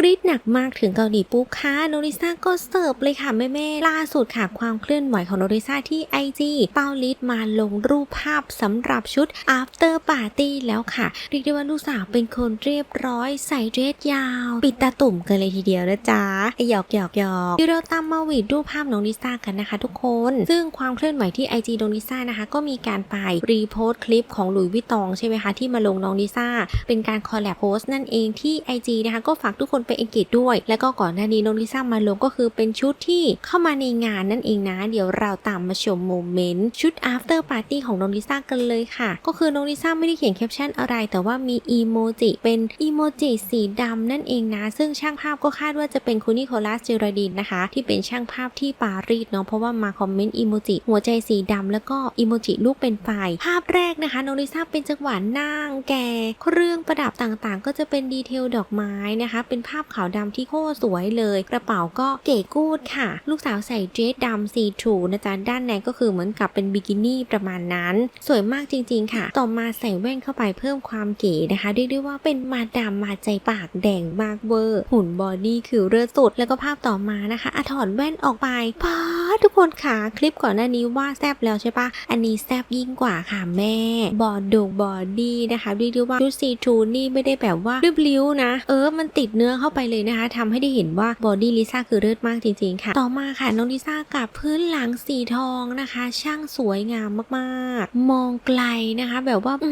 กรี๊ดหนักมากถึงเกาหลีปุ๊บค่ะโนริซ่าก็เสิร์ฟเลยค่ะแม่ๆล่าสุดค่ะความเคลื่อนไหวของโนริซ่าที่ IG เปาลิสมาลงรูปภาพสำหรับชุด after party แล้วค่ะเรียกได้ว่าลูกสาวเป็นคนเรียบร้อยใส่เดรสยาว ปิดตาตุ่มกันเลยทีเดียวนะจ๊ะหยอกหยอกหยอกเดี๋ยวเราตามมาวิดรูปภาพน้องลิซ่ากันนะคะ ทุกคน ซึ่งความเคลื่อนไหวที่ IG น้องลิซ่านะคะ ก็มีการไปรีโพสต์คลิปของหลุยส์วิตตองใช่ไหมคะที่มาลงน้องลิซ่าเป็นการคอลแลบโพสต์นั่นเองที่ IG นะคะก็ฝากทุกคนไปอนเกจด้วย แล้วก็ก่อนหน้านี้น้องลิซ่ามาลงก็คือเป็นชุดที่เข้ามาในงานนั่นเองนะ เดี๋ยวเราตามมาชมโมเมนต์ชุด after party ของน้องลิซ่ากันเลยค่ะ ก็คือน้องลิซ่าไม่ได้เขียนแคปชั่นอะไร แต่ว่ามีอีโมจิเป็นอีโมจิสีดำนั่นเองนะ ซึ่งช่างภาพก็คาดว่าจะเป็นคุณนิโคลัสเจอรดินนะคะ ที่เป็นช่างภาพที่ปารีสเนาะเพราะว่ามาคอมเมนต์อีโมจิหัวใจสีดำแล้วก็อีโมจิลูกเป็นไฟภาพแรกนะคะน้องลิซ่าเป็นจังหวะนั่งแก่เครื่องประดับต่างๆ ก็จะเป็นดีเทลดอกไม้นะคะ เป็นภาพาพขาวดำที่โคตรสวยเลย กระเป๋าก็เก๋กูดค่ะ ลูกสาวใส่เดรสดำสีทรูนะจ๊ะด้านในก็คือเหมือนกับเป็นบิกินี่ประมาณนั้น สวยมากจริงๆค่ะ ต่อมาใส่แว่นเข้าไปเพิ่มความเก๋นะคะเรียกได้ว่าเป็นมาดามมาใจปากแดงมากเวอร์ หุ่นบอดี้คือเลือสุด แล้วก็ภาพต่อมานะคะอะถอดแว่นออกไปป้าทุกคนค่ะคลิปก่อนหน้านี้ว่าแซบแล้วใช่ปะอันนี้แซบยิ่งกว่าค่ะแม่ บอดดงบอดี้นะคะเรียกได้ว่าชุดซีทรูนี่ไม่ได้แบบว่าริบลิ้วนะ เออมันติดเนื้อเข้าไปเลยนะคะทำให้ได้เห็นว่าบอดี้ลิซ่าคือเลิศมากจริงๆค่ะ ต่อมาค่ะน้องลิซ่ากับพื้นหลังสีทองนะคะ ช่างสวยงามมากๆ มองไกลนะคะ แบบว่าอื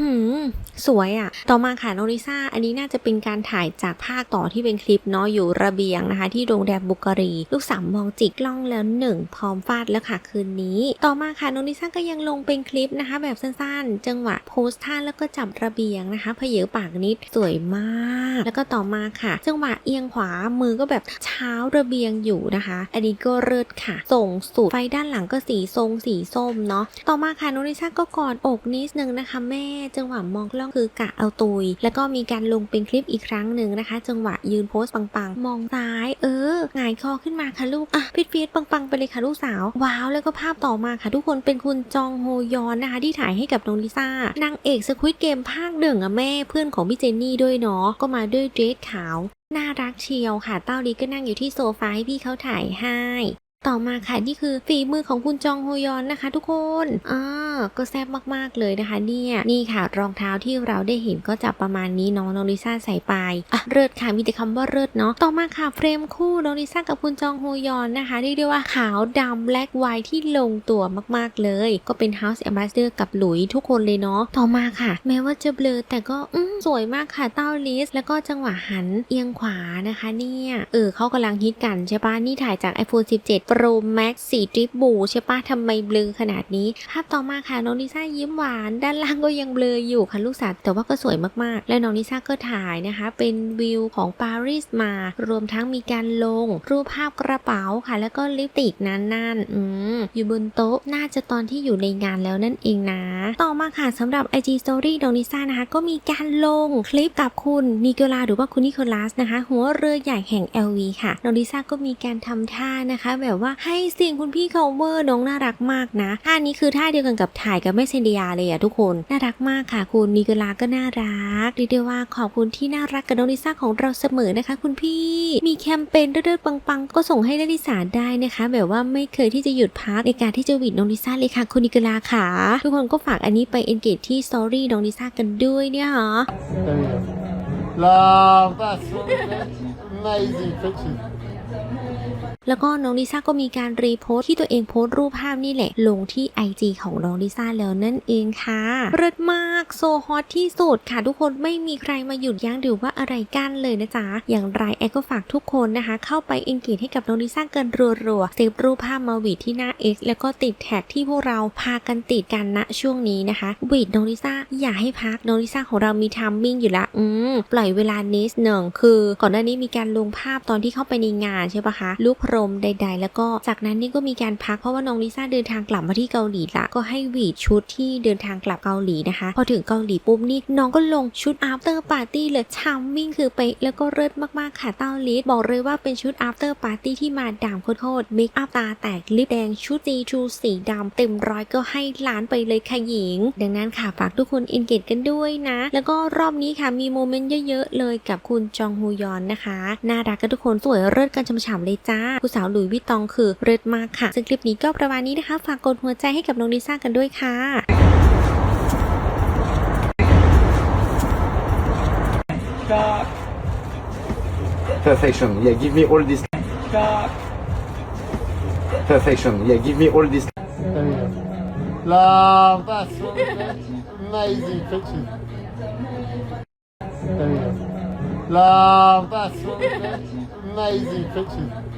สวยอะ่ะ ต่อมาค่ะน้องลิซ่าอันนี้น่าจะเป็นการถ่ายจากภาคต่อที่เป็นคลิปเนาะอยู่ระเบียงนะคะ ที่โรงแรมบุการี ลูกสาวมองจิกกล้องแล้วหนึ่งพร้อมฟาดแล้วค่ะคืนนี้ ต่อมาค่ะน้องลิซ่าก็ยังลงเป็นคลิปนะคะ แบบสั้นๆ จังหวะโพสท่าแล้วก็จับระเบียงนะคะเพเยอปากนิดสวยมาก แล้วก็ต่อมาค่ะ จังหวะเอียงขวามือก็แบบเช้าระเบียงอยู่นะคะ อันนี้ก็เลิศค่ะ ส่งสูตรไฟด้านหลังก็สีทรงสีส้มเนาะต่อมาค่ะน้องลิซ่าก็กอดอกนิดนึงนะคะ แม่จังหวะมองกล้องคือกะเอาตุย แล้วก็มีการลงเป็นคลิปอีกครั้งหนึ่งนะคะ จังหวะยืนโพสปังๆ มองซ้าย เออหงายคอขึ้นมาค่ะลูกอะฟิตฟิตปังๆไปเลยค่ะลูกสาว ว้าวแล้วก็ภาพต่อมาค่ะ ทุกคนเป็นคุณจองโฮยอนนะคะ ที่ถ่ายให้กับน้องลิซ่านางเอกสควิตเกมภาคหนึ่งอะแม่เพื่อนของพี่เจนนี่ด้วยเนาะก็มาด้วยเดรสขาว น่ารักเชียวค่ะ เต้าลีก็นั่งอยู่ที่โซฟาให้พี่เขาถ่ายให้ ต่อมาค่ะนี่คือฝีมือของคุณจองโฮยอนนะคะทุกคนอ่าก็แซ่บมากๆเลยนะคะเนี่ยนี่ค่ะรองเท้าที่เราได้เห็นก็จะประมาณนี้น้องน้องลิซ่าใส่ไปอะเลิศค่ะมีแต่คำว่าเลิศเนาะต่อมาค่ะเฟรมคู่น้องลิซ่ากับคุณจองโฮยอนนะคะเรียกได้ว่าขาวดำแบล็กไวท์ที่ลงตัวมากๆเลย ก็เป็น House Ambassador กับหลุยทุกคนเลยเนาะต่อมาค่ะ แม้ว่าจะเบลอแต่ก็อืสวยมากค่ะเต้าลิส แล้วก็จังหวะหันเอียงขวานะคะเนี่ยเออเขากำลังฮิตกันใช่ปะนี่ถ่ายจาก iPhone 17 Pro Max สีดริปบูใช่ปะทำไมเบลอขนาดนี้ ภาพต่อมาค่ะน้องลิซ่ายิ้มหวาน ด้านล่างก็ยังเบลออยู่ค่ะลูกสาวแต่ว่าก็สวยมากๆ และน้องลิซ่าก็ถ่ายนะคะ เป็นวิวของปารีสมารวมทั้งมีการลง รูปภาพกระเป๋าค่ะ แล้วก็ลิปติกนั่นๆอืมอยู่บนโต๊ะน่าจะตอนที่อยู่ในงานแล้วนั่นเองนะ ต่อมาค่ะสำหรับ IG Story น้องลิซ่านะคะ ก็มีการลงคลิปกับคุณนิโคลาหรือว่าคุณนิโคลัสนะคะ หัวเรือใหญ่แห่ง LV ค่ะน้องลิซ่าก็มีการทำท่านะคะแบบว่าให้เสียงคุณพี่เขาเวอร์น้องน่ารักมากนะท่านี้คือท่าเดียวกันกับถ่ายกับแม่เซนเดียเลยอะทุกคนน่ารักมากค่ะ คุณนิโคลาก็น่ารักเรียกได้ว่าขอบคุณที่น่ารักกับน้องลิซ่าของเราเสมอนะคะ คุณพี่ มีแคมเปญเลิศๆปังๆ ก็ส่งให้ลิซ่าได้นะคะ แบบว่าไม่เคยที่จะหยุดพักในการที่จะหวิดน้องลิซ่าเลยค่ะ คุณนิโคลาค่ะทุกคนก็ฝากอันนี้ไปเอนเกจที่สตอรี่น้องลิซ่ากันด้วยเนี่ยฮะ Love, that's amazing pictures. แล้วก็น้องลิซ่าก็มีการรีโพสต์ที่ตัวเองโพสต์รูปภาพนี่แหละ ลงที่ IG ของน้องลิซ่าแล้วนั่นเองค่ะเลิศมากโซฮอตที่สุดค่ะทุกคนไม่มีใครมาหยุดยั้งหรือว่าอะไรกันเลยนะจ๊ะ อย่างไรแอก็ฝากทุกคนนะคะ เข้าไปเอนเกจให้กับน้องลิซ่ากันรัวๆเซฟรูปภาพมาวีดที่หน้า X แล้วก็ติดแท็กที่พวกเราพากันติดกันณช่วงนี้นะคะวีดน้องลิซ่าอย่าให้พักน้องลิซ่าของเรามีทัมมิ่งอยู่ละอืมปล่อยเวลานิดหนึ่งคือ ก่อนหน้านี้มีการลงภาพตอนที่เข้าไปในงานานใช่ปะคะ ลูกพรมใด ๆ แล้วก็จากนั้นนี่ก็มีการพักเพราะว่าน้องลิซ่าเดินทางกลับมาที่เกาหลีละก็ให้หวีดชุดที่เดินทางกลับเกาหลีนะคะ พอถึงเกาหลีปุ๊บนี่น้องก็ลงชุด after party เลยชัมมิ่งคือไปแล้วก็เลิศมากๆค่ะเต้าลิสบอกเลยว่าเป็นชุด after party ที่มาดางโคตรๆเมคอัพตาแตกลิปแดงชุดจีทูสีดำเต็มร้อยก็ให้ล้านไปเลยค่ะหญิง ดังนั้นค่ะฝากทุกคนอินเกจกันด้วยนะ แล้วก็รอบนี้ค่ะมีโมเมนต์เยอะๆเลยกับคุณจองฮูยอนนะคะน่ารักกันทุกคนสวยเลิศกันฉ่ำๆเลยจ้า ผู้สาวหลุยส์วิตตองคือเลิศมากค่ะ ซึ่งคลิปนี้ก็ประมาณนี้นะคะ ฝากกดหัวใจให้กับน้องลิซ่ากันด้วยค่ะ Perfection. Yeah, give me all this. Perfection. Yeah, give me all this. There we go. Love, that's one of the amazing pictures. There we go. Love, that's one of the amazing pictures.